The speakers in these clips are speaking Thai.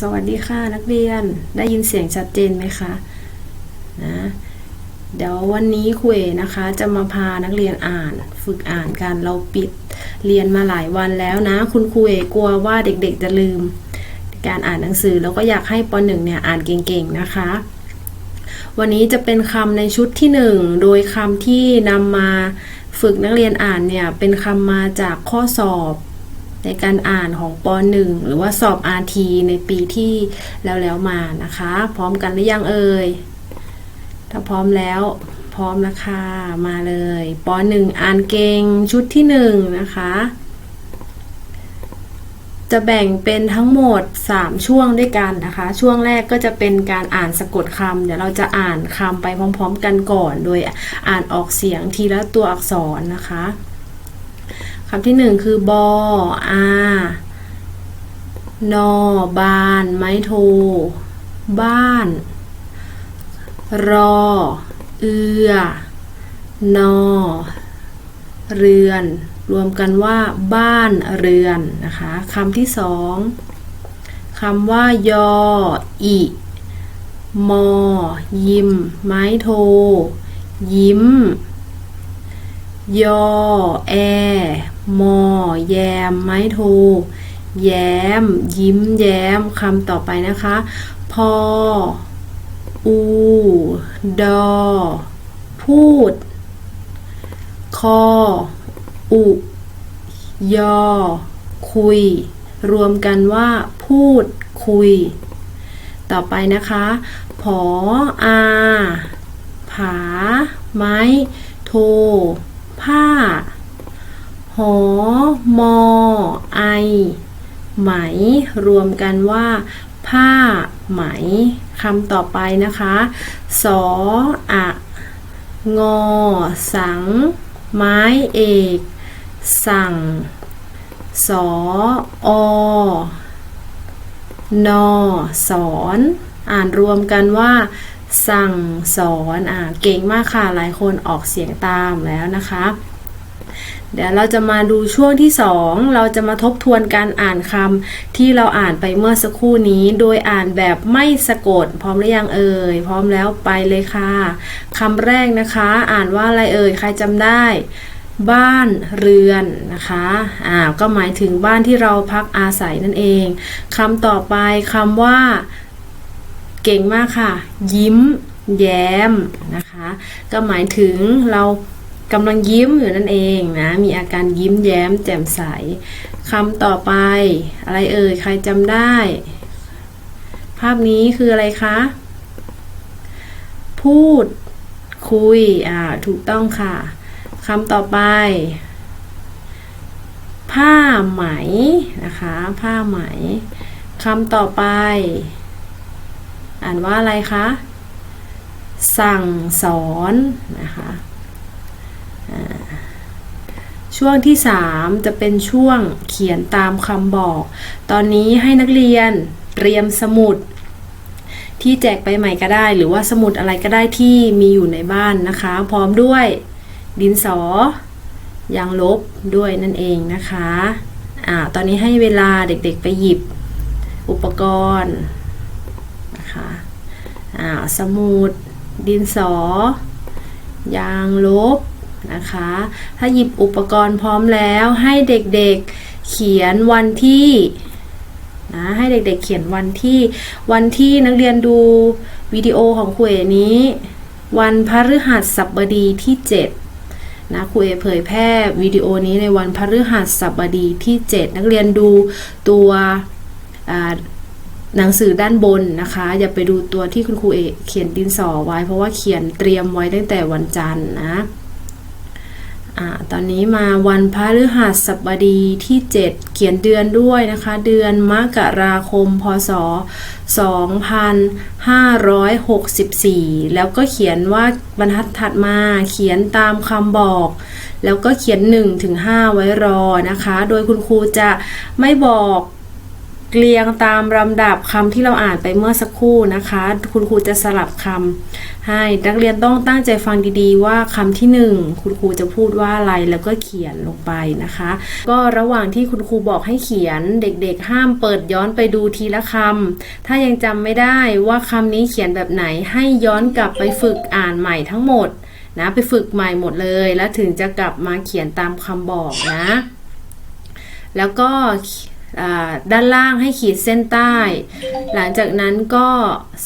สวัสดีค่ะนักเรียนได้ยินเสียงชัดเจนไหมคะนะเดี๋ยววันนี้คุยนะคะจะมาพานักเรียนอ่านฝึกอ่านกันเราปิดเรียนมาหลายวันแล้วนะ คุณครูเอกลัวว่าเด็กๆจะลืม การอ่านหนังสือแล้วก็อยากให้ปหนึ่งเนี่ยอ่านเก่งๆนะคะ วันนี้จะเป็นคำในชุดที่หนึ่งโดยคำที่นำมาฝึกนักเรียนอ่านเนี่ยเป็นคำมาจากข้อสอบ ในการอ่านของป .1 หรือว่าสอบ RT ในปีที่แล้วแล้วมานะคะ พร้อมกันหรือยังเอ่ย ถ้าพร้อมแล้วพร้อมนะคะมาเลยป .1 อ่านเก่งชุดที่1นะคะจะแบ่งเป็นทั้งหมด 3 ช่วงด้วยกันนะคะ ช่วงแรกก็จะเป็นการอ่านสะกดคำเดี๋ยวเราจะอ่านคำไปพร้อม ๆ กันก่อน โดยอ่านออกเสียงทีละตัวอักษรนะคะ คำที่หนึ่งคือบออานอบาน ไม้โท บ้าน รอ เอือ นอ เรือน รวมกันว่า บ้านเรือนนะคะคำที่สองคำว่า ยอ อิ มอ ยิม ไม้โท ยิ้ม ยอ แอ มอ แยม ไม้โท แย้ม ยิ้ม แย้มคำต่อไปนะคะ พอ อู ดอ พูด คอ อุ ยอ คุย รวมกันว่า พูด คุย ต่อไปนะคะ ผอ อา ผา ไม้ โท ผ้า หอ มอ ไอ ไหม รวมกันว่า ผ้า ไหมคำต่อไปนะคะ สออะงอ สัง ไม้เอก สั่ง สออนอสอน อ่านรวมกันว่า สั่งสอนอ่าเก่งมากค่ะหลายคนออกเสียงตามแล้วนะคะ เดี๋ยวเราจะมาดูช่วงที่ 2 เราจะมาทบทวนการอ่านคำที่เราอ่านไปเมื่อสักครู่นี้ โดยอ่านแบบไม่สะกด พร้อมหรือยังเอ่ย พร้อมแล้วไปเลยค่ะคำแรกนะคะ อ่านว่าอะไรเอ่ย ใครจำได้บ้านเรือนนะคะ อ่า ก็หมายถึงบ้านที่เราพักอาศัยนั่นเอง คำต่อไปคำว่า เก่งมากค่ะ ยิ้ม แย้มนะคะ ก็หมายถึงเรากำลังยิ้มอยู่นั่นเองนะ มีอาการยิ้มแย้ม แจ่มใสคำต่อไป อะไรเอ่ย ใครจำได้ ภาพนี้คืออะไรคะ พูด คุย อ่า ถูกต้องค่ะคำต่อไป ผ้าไหมนะคะ ผ้าไหมคำต่อไป อ่านว่าอะไรคะ สั่งสอนนะคะช่วงที่ 3 จะเป็นช่วงเขียนตามคำบอก ตอนนี้ให้นักเรียนเตรียมสมุด ที่แจกไปใหม่ก็ได้ หรือว่าสมุดอะไรก็ได้ที่มีอยู่ในบ้านนะคะ พร้อมด้วยดินสอยางลบด้วยนั่นเองนะคะอ่าตอนนี้ให้เวลาเด็กๆไปหยิบอุปกรณ์ นะคะอ่าสมุด ดินสอ ยางลบนะคะ ถ้าหยิบอุปกรณ์พร้อมแล้วให้เด็กๆเขียนวันที่นะให้เด็กๆเขียนวันที่วันที่นักเรียนดูวิดีโอของครูเอนี้ วันพฤหัสบดีที่ 7 นะครูเอเผยแพร่วิดีโอนี้ในวันพฤหัสบดีที่ 7 นักเรียนดูตัว หนังสือด้านบนนะคะ อย่าไปดูตัวที่คุณครูเอเขียนดินสอไว้ เพราะว่าเขียนเตรียมไว้ตั้งแต่วันจันทร์นะอ่าตอนนี้มาวันพฤหัสบดีที่ 7 เขียนเดือนด้วยนะคะ เดือนมกราคม พศ 2564 แล้วก็เขียนว่าบรรทัดถัดมาเขียนตามคำบอก แล้วก็เขียน1ถึง5ไว้รอนะคะ โดยคุณครูจะไม่บอก เรียงตามลำดับคำที่เราอ่านไปเมื่อสักครู่นะคะ คุณครูจะสลับคำให้นักเรียนต้องตั้งใจฟังดีๆ ว่าคำที่หนึ่งคุณครูจะพูดว่าอะไรแล้วก็เขียนลงไปนะคะ ก็ระหว่างที่คุณครูบอกให้เขียนเด็กๆ ห้ามเปิดย้อนไปดูทีละคำถ้ายังจำไม่ได้ว่าคำนี้เขียนแบบไหนให้ย้อนกลับไปฝึกอ่านใหม่ทั้งหมดนะไปฝึกใหม่หมดเลย แล้วถึงจะกลับมาเขียนตามคำบอกนะ แล้วก็ ด้านล่างให้ขีดเส้นใต้ หลังจากนั้นก็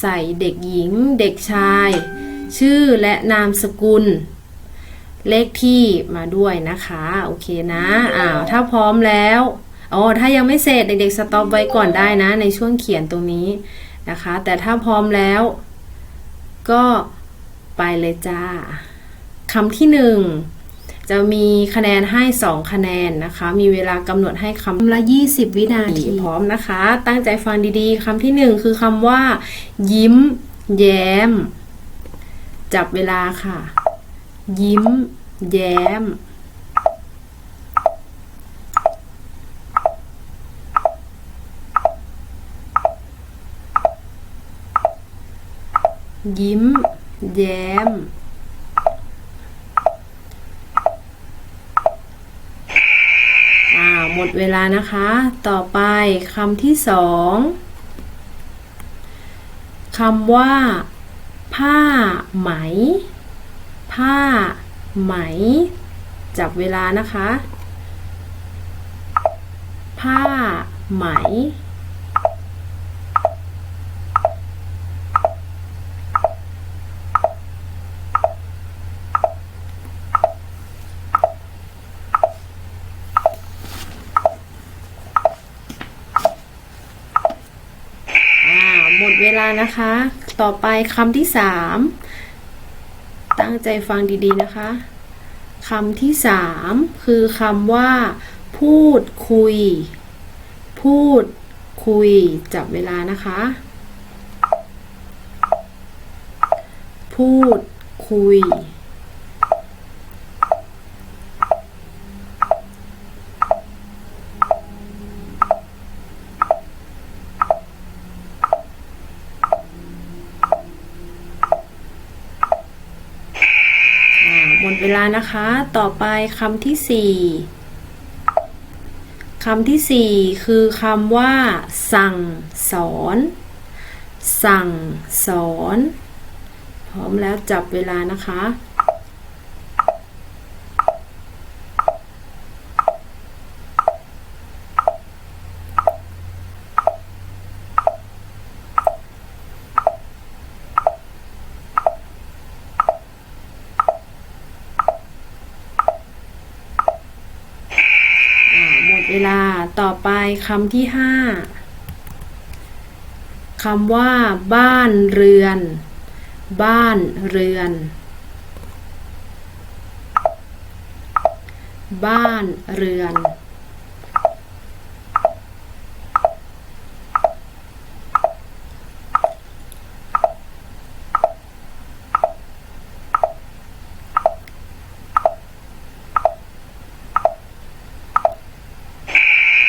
ใส่เด็กหญิง เด็กชาย ชื่อและนามสกุล เลขที่มาด้วยนะคะ โอเคนะอ้าวถ้าพร้อมแล้วอ๋อถ้ายังไม่เสร็จเด็กๆสต็อปไว้ก่อนได้นะ ในช่วงเขียนตรงนี้นะคะ แต่ถ้าพร้อมแล้ว ก็ไปเลยจ้าคำที่หนึ่ง จะมีคะแนนให้ 2 คะแนนนะคะ มีเวลากำหนดให้คำละ 20 วินาทีพร้อมนะคะ ตั้งใจฟังดีๆคำที่ 1 คือคำว่า ยิ้ม แย้ม จับเวลาค่ะ ยิ้ม แย้มยิ้ม แย้ม อ่า หมดเวลานะคะ ต่อไปคำที่สองคำว่า ผ้าไหม ผ้าไหม จับเวลานะคะ ผ้าไหม อ่าานะคะ ต่อไปคำที่สามตั้งใจฟังดีๆนะคะคำที่สามคือคำว่า พูดคุย พูดคุย จับเวลานะคะ พูดคุย อ่าหมดเวลา นะคะ ต่อไปคำที่สี่คำที่สี่คือคำว่า สั่งสอน สั่งสอน พร้อมแล้วจับเวลานะคะ อ่าหมด เวลาต่อไปคำที่ห้าคำว่า บ้านเรือน บ้านเรือน บ้านเรือน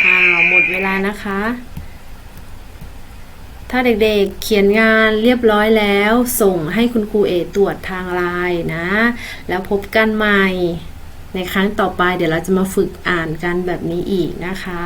อ้าวหมดเว ลานะคะ ถ้าเด็กๆเขียนงานเรียบร้อยแล้ว ส่งให้คุณครูเอตรวจทางไลน์นะ แล้วพบกันใหม่ ในครั้งต่อไปเดี๋ยวเราจะมาฝึกอ่านกันแบบนี้อีกนะคะ